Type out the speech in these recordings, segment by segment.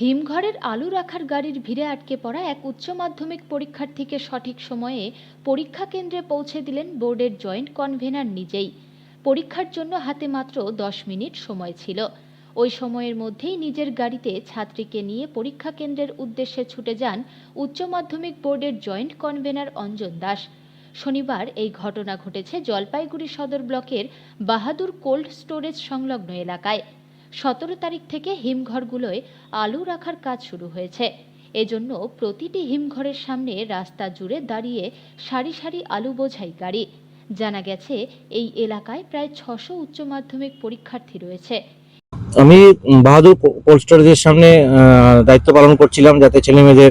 হিমঘরের আলু রাখার গাড়ির ভিড়ে আটকে পড়া এক উচ্চ মাধ্যমিক পরীক্ষার্থীকে সঠিক সময়ে পরীক্ষা কেন্দ্রে পৌঁছে দিলেন বোর্ডের জয়েন্ট কনভেনার নিজেই। পরীক্ষার জন্য হাতে মাত্র দশ মিনিট সময় ছিল। ওই সময়ের মধ্যেই নিজের গাড়িতে ছাত্রীকে নিয়ে পরীক্ষা কেন্দ্রের উদ্দেশ্যে ছুটে যান উচ্চ মাধ্যমিক বোর্ডের জয়েন্ট কনভেনার অঞ্জন দাস। শনিবার এই ঘটনা ঘটেছে জলপাইগুড়ি সদর ব্লকের বাহাদুর কোল্ড স্টোরেজ সংলগ্ন এলাকায়। সতেরো তারিখ থেকে হিমঘরগুলোয় আলু রাখার কাজ শুরু হয়েছে। এজন্য প্রতিটি হিমঘরের সামনে রাস্তা জুড়ে দাঁড়িয়ে সারি সারি আলু বোঝাই গাড়ি। জানা গেছে, এই এলাকায় প্রায় ছশো উচ্চ মাধ্যমিক পরীক্ষার্থী রয়েছে। আমি বাহাদুর কোল্ড স্টোরেজের সামনে দায়িত্ব পালন করছিলাম যাতে ছেলে মেয়েদের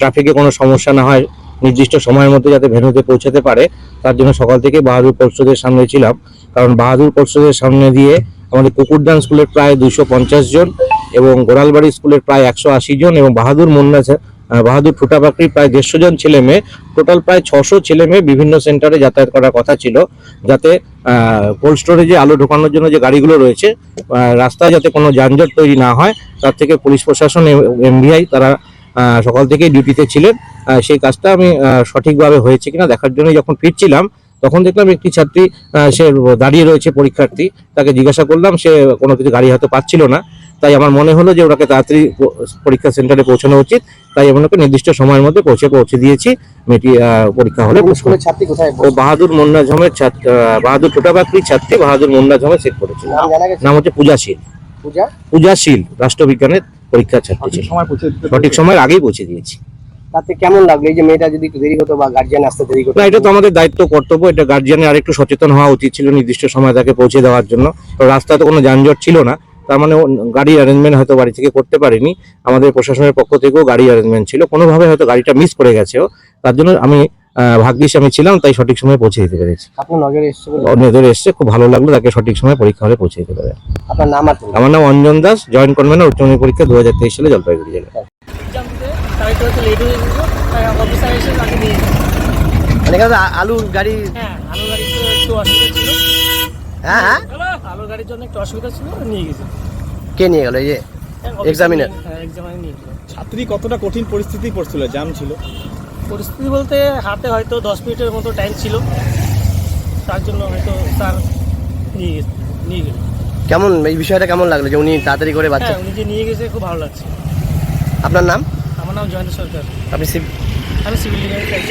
ট্রাফিকে কোনো সমস্যা না হয়, নির্দিষ্ট সময়ের মধ্যে যাতে ভেনুতে পৌঁছাতে পারে। তার জন্য সকাল থেকে বাহাদুর কোল্ড স্টোরেজের সামনে ছিলাম। কারণ বাহাদুর কোল্ড স্টোরেজের সামনে দিয়ে আমাদের কুকুরদান স্কুলের প্রায় দুশো পঞ্চাশ জন এবং গোড়ালবাড়ি স্কুলের প্রায় একশো আশি জন এবং বাহাদুর মুন্না বাহাদুর ফুটাপাকড়ির প্রায় দেড়শো জন ছেলে মেয়ে, টোটাল প্রায় ছশো ছেলে মেয়ে বিভিন্ন সেন্টারে যাতায়াত করার কথা ছিল, যাতে কোল্ড স্টোরেজে আলু ঢোকানোর জন্য যে গাড়িগুলো রয়েছে রাস্তায় যাতে কোনো যানজট তৈরি না হয়, তার থেকে পুলিশ প্রশাসন এমভিআই তারা সকাল থেকেই ডিউটিতে ছিলেন সেই কাজটা আমি সঠিকভাবে হয়েছে কিনা দেখার জন্য যখন ফিরছিলাম তখন দেখলাম একটি ছাত্রী সে দাঁড়িয়ে রয়েছে পরীক্ষার্থী তাকে জিজ্ঞাসা করলাম সে কোনো কিছু গাড়ি হয়তো পাচ্ছিল না। তাই আমার মনে হলো যে ওনাকে তাড়াতাড়ি পরীক্ষা সেন্টারে পৌঁছানো উচিত। তাই ওনাকে নির্দিষ্ট সময়ের মধ্যে পৌঁছে পৌঁছে দিয়েছি মেয়েটি পরীক্ষা হলে ও বাহাদুর মুন্না ঝমের ছাত্র বাহাদুর টোটাবাকরির ছাত্রী বাহাদুর মুন্না ঝমে সেট করেছিল নাম হচ্ছে পূজাশীল পূজা? পূজাশীল রাষ্ট্রবিজ্ঞানের পরীক্ষার ছাত্রী ছিল। সঠিক সময়ের আগেই পৌঁছে দিয়েছি। তাতে কেমন লাগল? এই যে মেয়েটা যদি একটু দেরি হতো বা গার্জিয়ান আসতে দেরি করতো? না এটা তো আমাদের দায়িত্ব কর্তব্য। এটা গার্জিয়ানের আরেকটু সচেতন হওয়া উচিত ছিল নির্দিষ্ট সময় তাকে পৌঁছে দেওয়ার জন্য। তো রাস্তায় তো কোনো যানজট ছিল না। তার মানে ও গাড়ি অ্যারেঞ্জমেন্ট হয়তো বাড়ি থেকে করতে পারেনি। আমাদের প্রশাসনের পক্ষ থেকেও গাড়ি অ্যারেঞ্জমেন্ট ছিল। কোনোভাবে হয়তো গাড়িটা মিস করে গেছে ও। তার জন্য আমি ভাগ্যিস আমি ছিলাম তাই সঠিক সময় পৌঁছে দিতে পেরেছি। আপনার নজরে এসছে খুব ভালো লাগল তাকে সঠিক সময় পরীক্ষা হলে পৌঁছে দিতে পারে। আপনার নাম আমার নাম অঞ্জন দাস জয়েন্ট কনভেনার উচ্চ মাধ্যমিক পরীক্ষা দু হাজার তেইশ সালে জলপাইগুড়ি জেলা লেট হয়ে গেছিল তাই অফিসার এসে তাকে নিয়ে মানে এখানে তো আ- আলুর গাড়ি হ্যাঁ আলু গাড়ির তো একটু অসুবিধা ছিল। হ্যাঁ হ্যাঁ? আলু গাড়ির জন্য একটু অসুবিধা ছিল নিয়ে গেছে। কে নিয়ে গেল এই যে হ্যাঁ, হ্যাঁ এক্সামিনার নিয়ে গেলো। ছাত্রী কতটা কঠিন পরিস্থিতি পড়ছিল জ্যাম ছিল? পরিস্থিতি বলতে হাতে হয়তো দশ মিনিটের মতো টাইম ছিল। তার জন্য হয়তো স্যার নিয়ে গেছে নিয়ে গেল। কেমন এই বিষয়টা কেমন লাগল যে উনি তাড়াতাড়ি করে বাচ্চা হ্যাঁ উনি যে নিয়ে গেছে খুব ভালো লাগছে। আপনার নাম? নাম জয়ন্ত সরকার। আপনি আমি সিভিল ডিফেন্স